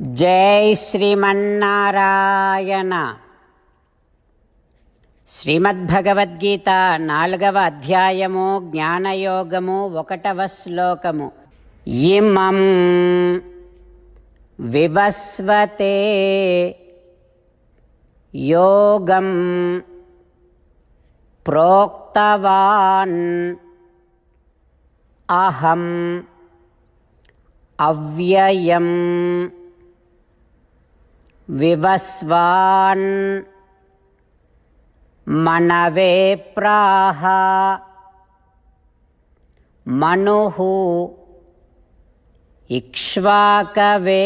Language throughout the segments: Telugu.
జై శ్రీమన్నారాయణ. శ్రీమద్భగవద్గీత నాలుగవ అధ్యాయము జ్ఞానయోగము ఒకటవ శ్లోకము. ఇమం వివస్వతే యోగం ప్రోక్తవాన్ అహం అవ్యయం వివస్వాన్ మనవే ప్రాహ మను ఇక్ష్వాకవే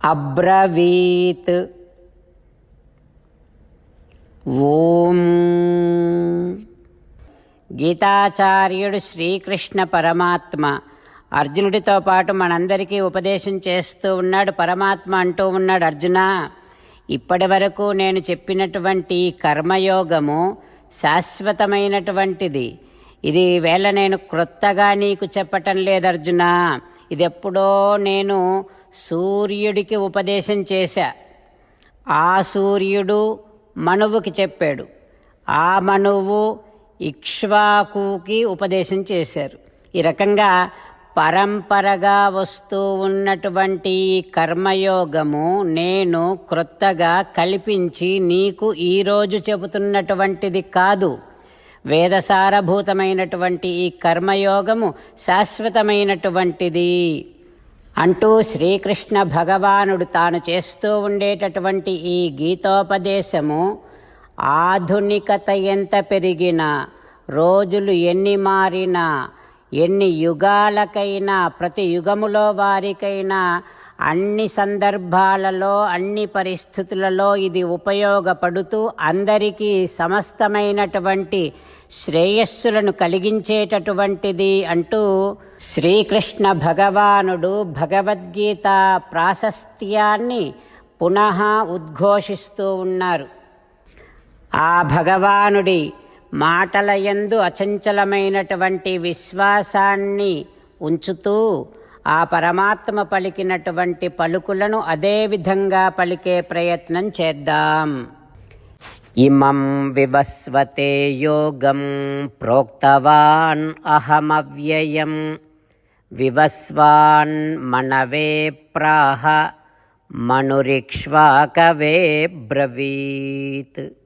అబ్రవీత్ ఓం గీతాచార్యుడు శ్రీకృష్ణ పరమాత్మ అర్జునుడితో పాటు మనందరికీ ఉపదేశం చేస్తూ ఉన్నాడు పరమాత్మ అంటూ ఉన్నాడు అర్జున. ఇప్పటి వరకు నేను చెప్పినటువంటి కర్మయోగము శాశ్వతమైనటువంటిది. ఇది వేళ నేను క్రొత్తగా నీకు చెప్పటం లేదు అర్జున. ఇది ఎప్పుడో నేను సూర్యుడికి ఉపదేశం చేశా. ఆ సూర్యుడు మనువుకి చెప్పాడు. ఆ మనువు ఇక్ష్వాకుకి ఉపదేశం చేశారు. ఈ రకంగా పరంపరగా వస్తూ ఉన్నటువంటి కర్మయోగము నేను క్రొత్తగా కల్పించి నీకు ఈరోజు చెబుతున్నటువంటిది కాదు. వేదసారభూతమైనటువంటి ఈ కర్మయోగము శాశ్వతమైనటువంటిది. అంటూ శ్రీకృష్ణ భగవానుడు తాను చేస్తూ ఉండేటటువంటి ఈ గీతోపదేశము ఆధునికత ఎంత పెరిగినా రోజులు ఎన్ని మారినా ఎన్ని యుగాలకైనా ప్రతి యుగములో వారికైనా అన్ని సందర్భాలలో అన్ని పరిస్థితులలో ఇది ఉపయోగపడుతూ అందరికీ సమస్తమైనటువంటి శ్రేయస్సులను కలిగించేటటువంటిది అంటూ శ్రీకృష్ణ భగవానుడు భగవద్గీత ప్రాశస్త్యాన్ని పునః ఉద్ఘోషిస్తూ ఉన్నారు. ఆ భగవానుడి మాటల యందు అచంచలమైనటువంటి విశ్వాసాన్ని ఉంచుతూ ఆ పరమాత్మ పలికినటువంటి పలుకులను అదే విధంగా పలికే ప్రయత్నం చేద్దాం. ఇమం వివస్వతే యోగం ప్రోక్తవాన్ అహమవ్యయం. వివస్వాన్ మనవే ప్రాహ మనురిక్ష్వాకవే బ్రవీత్.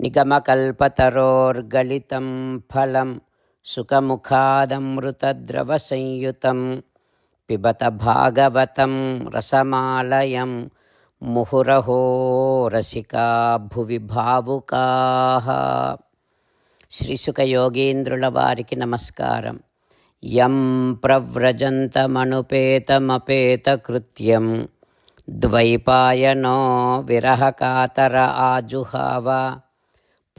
నిగమకల్పతరోర్గలితం ఫలం సుఖముఖాదమృతద్రవసంయుతం పిబత భాగవతం రసమాలయం ముహురహో రసికా భువి భావుకా శ్రీసుఖయోగీంద్రుల వారికి నమస్కారం యం ప్రవ్రజంతమనుపేతమపేతకృత్యం ద్వైపాయనో విరహకాతర ఆజుహావ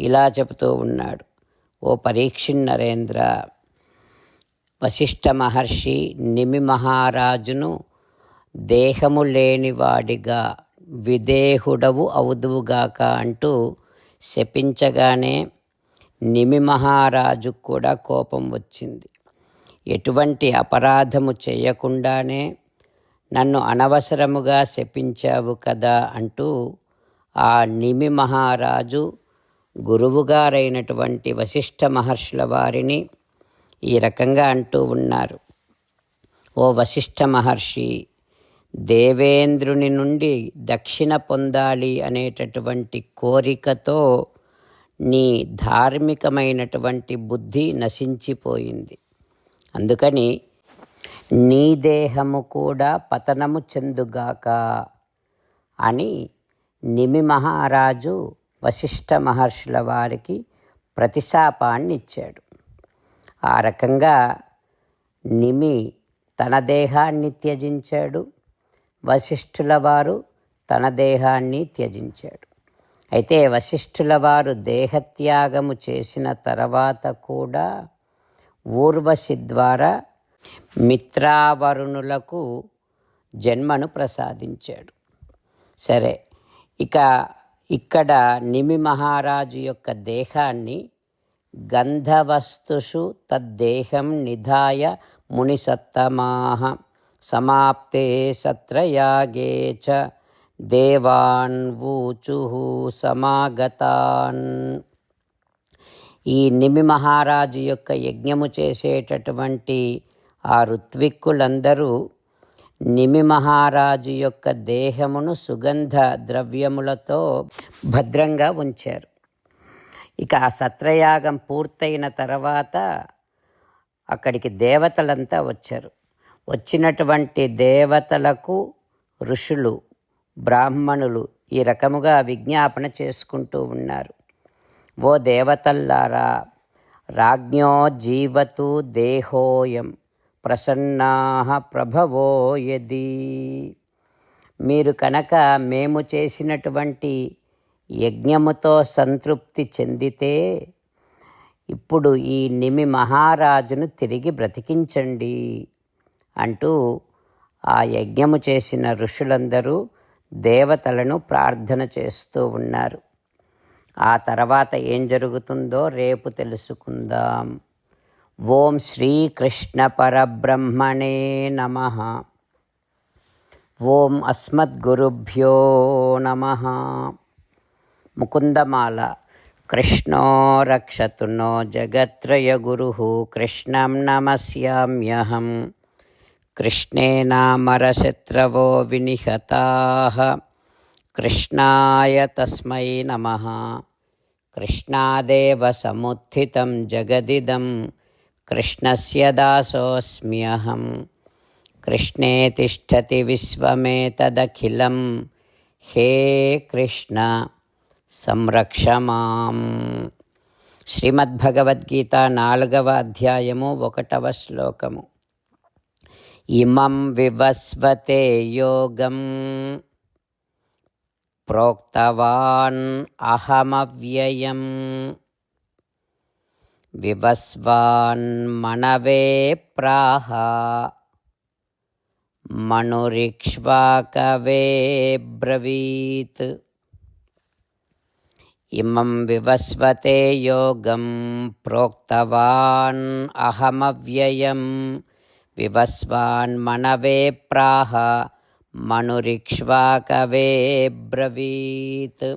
ఇలా చెబుతూ ఉన్నాడు. ఓ పరీక్షిన్నరేంద్ర వశిష్ఠ మహర్షి నిమి మహారాజును దేహము లేనివాడిగా విదేహుడవు అవుదువుగాక అంటూ శపించగానే నిమి మహారాజు కూడా కోపం వచ్చింది. ఎటువంటి అపరాధము చేయకుండానే నన్ను అనవసరముగా శపించావు కదా అంటూ ఆ నిమి మహారాజు గురువుగారైనటువంటి వశిష్ఠ మహర్షుల వారిని ఈ రకంగా అంటూ ఉన్నారు. ఓ వశిష్ఠ మహర్షి దేవేంద్రుని నుండి దక్షిణ పొందాలి అనేటటువంటి కోరికతో నీ ధార్మికమైనటువంటి బుద్ధి నశించిపోయింది. అందుకని నీ దేహము కూడా పతనము చెందుగాక అని నిమి మహారాజు వశిష్ఠ మహర్షుల వారికి ప్రతిశాపాన్ని ఇచ్చాడు. ఆ రకంగా నిమి తన దేహాన్ని త్యజించాడు. వశిష్ఠుల వారు తన దేహాన్ని త్యజించాడు. అయితే వశిష్ఠుల వారు దేహత్యాగము చేసిన తర్వాత కూడా ఊర్వశి ద్వారా మిత్రావరుణులకు జన్మను ప్రసాదించాడు. సరే ఇక ఇక్కడ నిమి మహారాజు యొక్క దేహాన్ని గంధవస్తుషు తద్దేహం నిధాయ మునిసత్తమాహ సమాప్తే సత్రయాగే చ దేవాన్ ఊచు సమాగతాన్. ఈ నిమి మహారాజు యొక్క యజ్ఞము చేసేటటువంటి ఆ ఋత్విక్కులందరూ నిమి మహారాజు యొక్క దేహమును సుగంధ ద్రవ్యములతో భద్రంగా ఉంచారు. ఇక ఆ సత్రయాగం పూర్తయిన తర్వాత అక్కడికి దేవతలంతా వచ్చారు. వచ్చినటువంటి దేవతలకు ఋషులు బ్రాహ్మణులు ఈ రకముగా విజ్ఞాపన చేసుకుంటూ ఉన్నారు. ఓ దేవతల్లారా రాజ్ఞో జీవతు దేహోయం. ప్రసన్నా ప్రభవో యది. మీరు కనుక మేము చేసినటువంటి యజ్ఞముతో సంతృప్తి చెందితే ఇప్పుడు ఈ నిమి మహారాజును తిరిగి బ్రతికించండి అంటూ ఆ యజ్ఞము చేసిన ఋషులందరూ దేవతలను ప్రార్థన చేస్తూ ఉన్నారు. ఆ తర్వాత ఏం జరుగుతుందో రేపు తెలుసుకుందాం. ఓం శ్రీకృష్ణ పరబ్రహ్మణే నమ. ఓం అస్మద్గురుభ్యో నమ. ముకుందమాల కృష్ణో రక్షతు నో జగత్రయ గురు. కృష్ణం నమస్యామ్యహం. కృష్ణే నామరశత్రవో వినిహతా. కృష్ణాయ తస్మై నమ. కృష్ణాదేవ సముత్థితం జగదిదం. कृष्णस्य दासोऽस्म्यहं कृष्णे तिष्ठति विश्वमेतदखिलं हे कृष्ण సంరక్ష మాం శ్రీమద్భగవద్గీత నాలుగవ అధ్యాయము ఒకటవ శ్లోకము ఇమం వివస్వతే యోగం ప్రోక్తవాన్ అహమవ్యయం వివస్వాన్ మనవే ప్రాహ మణురిక్ష్వాకవే బ్రవీత్. ఇమం వివస్వతే యోగం ప్రోక్తవాన్ అహమవ్యయం. వివస్వాన్మనవే ప్రాహ మనురిక్ష్వాకవే బ్రవీత్.